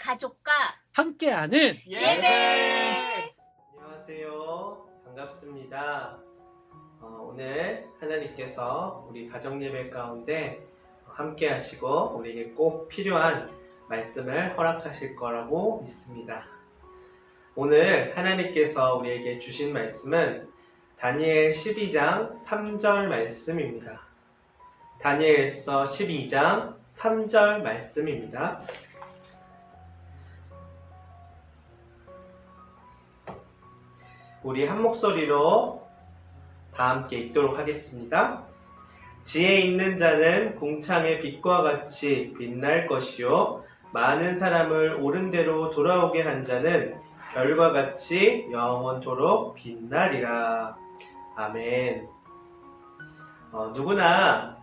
가족과 함께하는 예배! 안녕하세요. 반갑습니다. 어, 오늘 하나님께서 우리 가정 예배 가운데 함께 하시고 우리에게 꼭 필요한 말씀을 허락하실 거라고 믿습니다. 오늘 하나님께서 우리에게 주신 말씀은 다니엘 12장 3절 말씀입니다. 다니엘서 12장 3절 말씀입니다. 우리 한 목소리로 다 함께 읽도록 하겠습니다. 지혜 있는 자는 궁창의 빛과 같이 빛날 것이요. 많은 사람을 옳은 대로 돌아오게 한 자는 별과 같이 영원토록 빛나리라. 아멘. 어, 누구나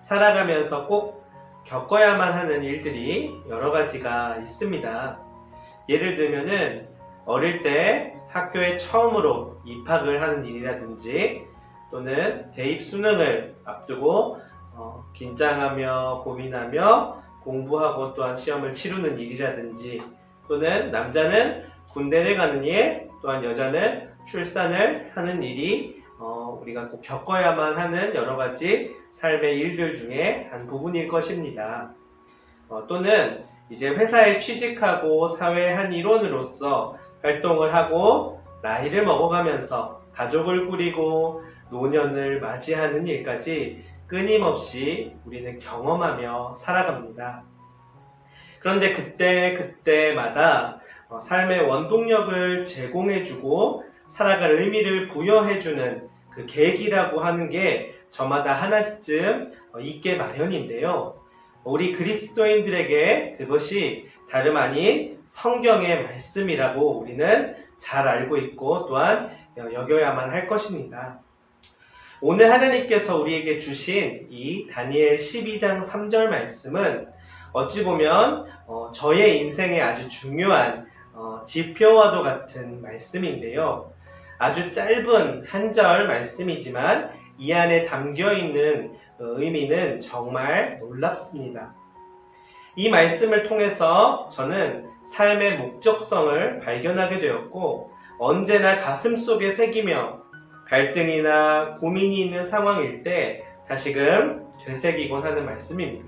살아가면서 꼭 겪어야만 하는 일들이 여러 가지가 있습니다. 예를 들면은 어릴 때 학교에 처음으로 입학을 하는 일이라든지 또는 대입 수능을 앞두고 어, 긴장하며 고민하며 공부하고 또한 시험을 치르는 일이라든지 또는 남자는 군대를 가는 일 또한 여자는 출산을 하는 일이 어, 우리가 꼭 겪어야만 하는 여러 가지 삶의 일들 중에 한 부분일 것입니다. 어, 또는 이제 회사에 취직하고 사회의 한 일원으로서 활동을 하고 나이를 먹어가면서 가족을 꾸리고 노년을 맞이하는 일까지 끊임없이 우리는 경험하며 살아갑니다. 그런데 그때 그때마다 어, 삶의 원동력을 제공해주고 살아갈 의미를 부여해주는 그 계기라고 하는 게 저마다 하나쯤 어, 있게 마련인데요. 우리 그리스도인들에게 그것이 다름 아닌 성경의 말씀이라고 우리는 잘 알고 있고 또한 여겨야만 할 것입니다. 오늘 하나님께서 우리에게 주신 이 다니엘 12장 3절 말씀은 어찌 보면 어, 저의 인생에 아주 중요한 어, 지표와도 같은 말씀인데요. 아주 짧은 한 절 말씀이지만 이 안에 담겨 있는 어, 의미는 정말 놀랍습니다. 이 말씀을 통해서 저는 삶의 목적성을 발견하게 되었고 언제나 가슴 속에 새기며 갈등이나 고민이 있는 상황일 때 다시금 되새기곤 하는 말씀입니다.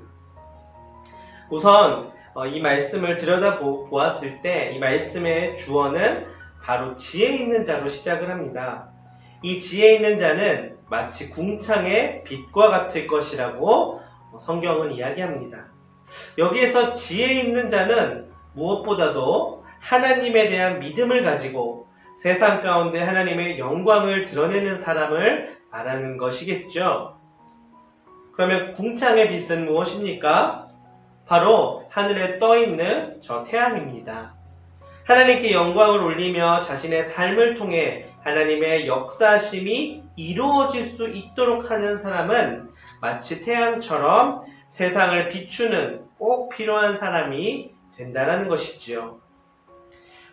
우선 어, 이 말씀을 들여다 보았을 때 이 말씀의 주어는 바로 지혜 있는 자로 시작을 합니다. 이 지혜 있는 자는 마치 궁창의 빛과 같을 것이라고 성경은 이야기합니다. 여기에서 지혜 있는 자는 무엇보다도 하나님에 대한 믿음을 가지고 세상 가운데 하나님의 영광을 드러내는 사람을 말하는 것이겠죠. 그러면 궁창의 빛은 무엇입니까? 바로 하늘에 떠 있는 저 태양입니다. 하나님께 영광을 올리며 자신의 삶을 통해 하나님의 역사심이 이루어질 수 있도록 하는 사람은 마치 태양처럼 세상을 비추는 꼭 필요한 사람이 된다라는 것이지요.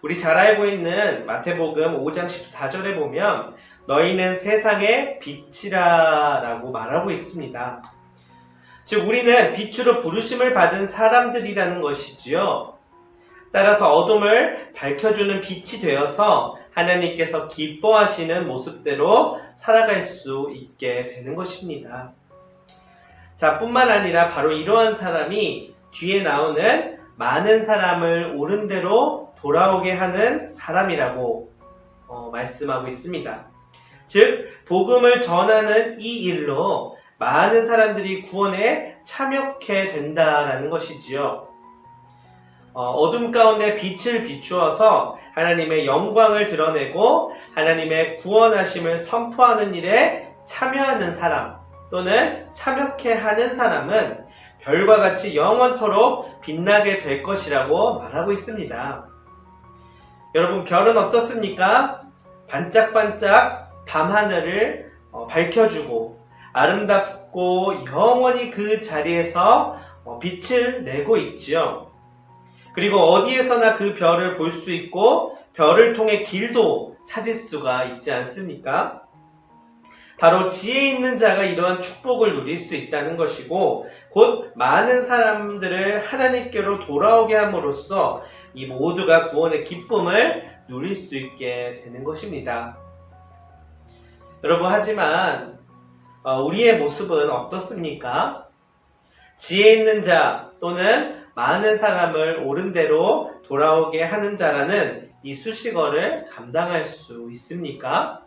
우리 잘 알고 있는 마태복음 5장 14절에 보면 너희는 세상의 빛이라 라고 말하고 있습니다. 즉, 우리는 빛으로 부르심을 받은 사람들이라는 것이지요. 따라서 어둠을 밝혀주는 빛이 되어서 하나님께서 기뻐하시는 모습대로 살아갈 수 있게 되는 것입니다. 자, 뿐만 아니라 바로 이러한 사람이 뒤에 나오는 많은 사람을 옳은 대로 돌아오게 하는 사람이라고 어, 말씀하고 있습니다. 즉, 복음을 전하는 이 일로 많은 사람들이 구원에 참여케 된다라는 것이지요. 어, 둠 가운데 빛을 비추어서 하나님의 영광을 드러내고 하나님의 구원하심을 선포하는 일에 참여하는 사람 또는 참여케 하는 사람은 별과 같이 영원토록 빛나게 될 것이라고 말하고 있습니다. 여러분, 별은 어떻습니까? 반짝반짝 밤하늘을 어, 밝혀주고 아름답고 영원히 그 자리에서 어, 빛을 내고 있지요. 그리고 어디에서나 그 별을 볼 수 있고 별을 통해 길도 찾을 수가 있지 않습니까? 바로 지혜 있는 자가 이러한 축복을 누릴 수 있다는 것이고 곧 많은 사람들을 하나님께로 돌아오게 함으로써 이 모두가 구원의 기쁨을 누릴 수 있게 되는 것입니다. 여러분 하지만 어, 우리의 모습은 어떻습니까? 지혜 있는 자 또는 많은 사람을 옳은 대로 돌아오게 하는 자라는 이 수식어를 감당할 수 있습니까?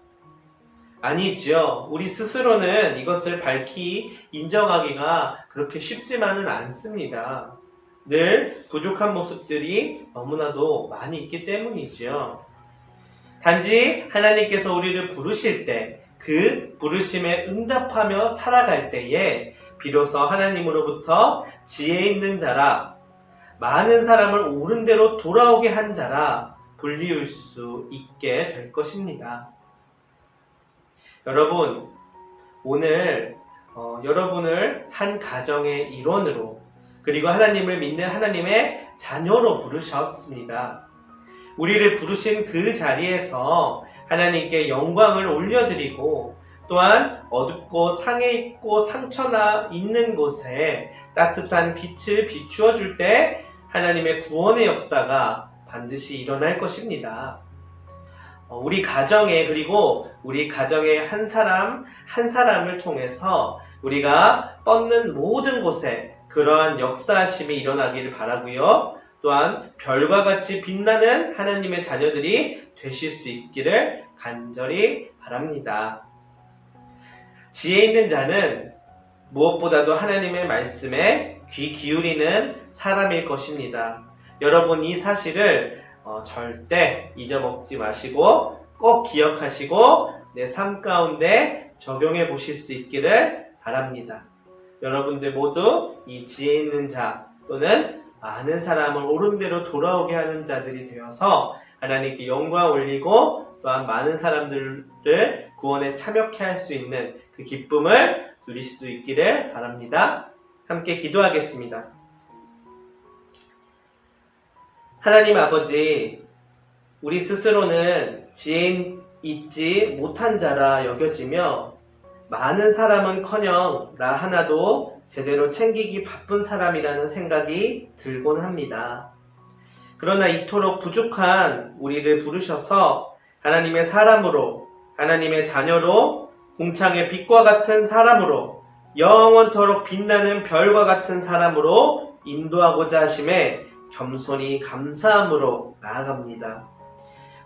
아니죠. 우리 스스로는 이것을 밝히 인정하기가 그렇게 쉽지만은 않습니다. 늘 부족한 모습들이 너무나도 많이 있기 때문이죠. 단지 하나님께서 우리를 부르실 때 그 부르심에 응답하며 살아갈 때에 비로소 하나님으로부터 지혜 있는 자라 많은 사람을 옳은 대로 돌아오게 한 자라 불리울 수 있게 될 것입니다. 여러분, 오늘 어, 여러분을 한 가정의 일원으로 그리고 하나님을 믿는 하나님의 자녀로 부르셨습니다. 우리를 부르신 그 자리에서 하나님께 영광을 올려드리고 또한 어둡고 상해 있고 상처나 있는 곳에 따뜻한 빛을 비추어 줄 때 하나님의 구원의 역사가 반드시 일어날 것입니다. 어, 우리 가정에 그리고 우리 가정의 한 사람 한 사람을 통해서 우리가 뻗는 모든 곳에 그러한 역사하심이 일어나기를 바라고요. 또한 별과 같이 빛나는 하나님의 자녀들이 되실 수 있기를 간절히 바랍니다. 지혜 있는 자는 무엇보다도 하나님의 말씀에 귀 기울이는 사람일 것입니다. 여러분 이 사실을 어, 절대 잊어먹지 마시고 꼭 기억하시고 내 삶 가운데 적용해 보실 수 있기를 바랍니다. 여러분들 모두 이 지혜 있는 자 또는 많은 사람을 옳은 대로 돌아오게 하는 자들이 되어서 하나님께 영광 올리고 또한 많은 사람들을 구원에 참여케 할 수 있는 그 기쁨을 누릴 수 있기를 바랍니다. 함께 기도하겠습니다. 하나님 아버지, 우리 스스로는 지혜 있지 못한 자라 여겨지며 많은 사람은 커녕 나 하나도 제대로 챙기기 바쁜 사람이라는 생각이 들곤 합니다. 그러나 이토록 부족한 우리를 부르셔서 하나님의 사람으로, 하나님의 자녀로, 공창의 빛과 같은 사람으로, 영원토록 빛나는 별과 같은 사람으로 인도하고자 하심에 겸손히 감사함으로 나아갑니다.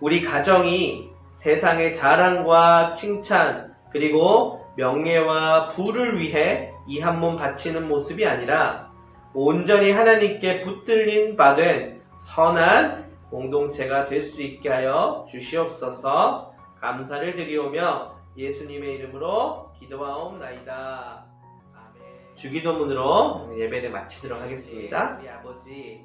우리 가정이 세상의 자랑과 칭찬, 그리고 명예와 부를 위해 이 한 몸 바치는 모습이 아니라 온전히 하나님께 붙들린 바 된 선한 공동체가 될 수 있게 하여 주시옵소서 감사를 드리오며 예수님의 이름으로 기도하옵나이다. 아멘. 주기도문으로 예배를 마치도록 하겠습니다. 우리 아버지,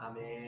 아멘.